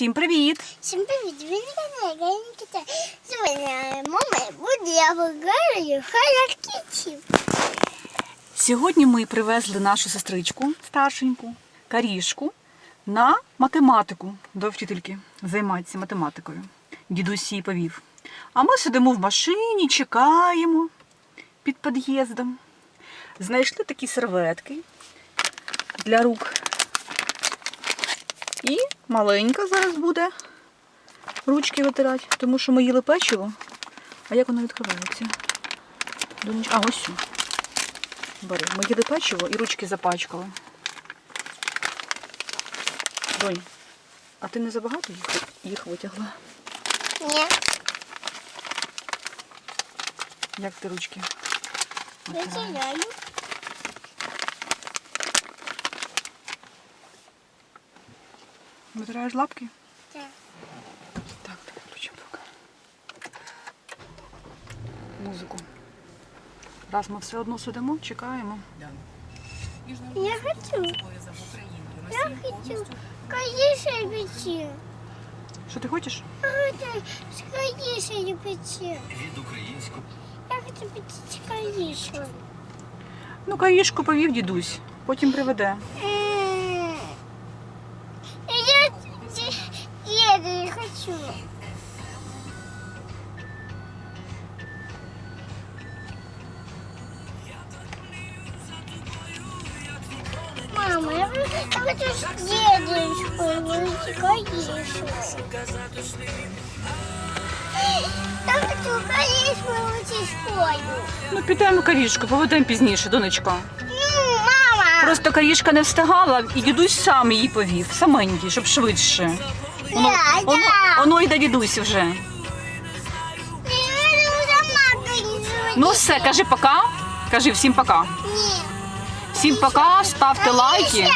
Всім привіт! Всім привіт! Ви на каналі Сьогодні мама буде я виграю характерів. Сьогодні ми привезли нашу сестричку старшеньку, Карішку, на математику до вчительки займатися математикою. Дідусь її повів. А ми сидимо в машині, чекаємо під під'їздом. Знайшли такі серветки для рук. І маленька зараз буде ручки витирати, тому що ми їли печиво. А як воно відкривається? А ось. сю. Бери, ми їли печиво і ручки запачкали. Донь, а ти не забагато їх, їх витягла? Ні, Як ти ручки? витираєш? Витираєш лапки? Так. Так, так, включимо поки. Музику. Раз ми все одно сидимо, чекаємо. Я хочу. Я хочу. Конечно, печи. Що ти хочеш? Я хочу с конечно печи. від українського. Я хочу печь конечно. Ну, каїшку повів дідусь, потім приведе. М. Я я не хочу. Мама, я хочу с дедушкой выйти, конечно. Я хочу, школу. Ну, підемо карішку, поведемо пізніше, донечка. Ну, мама. Просто карішка не встигала, і дідусь сам її повів, саменький, щоб швидше. Воно, воно, воно вже. Ну все, кажи пока. Кажи всім пока. Ні. Всім пока, ставте лайки.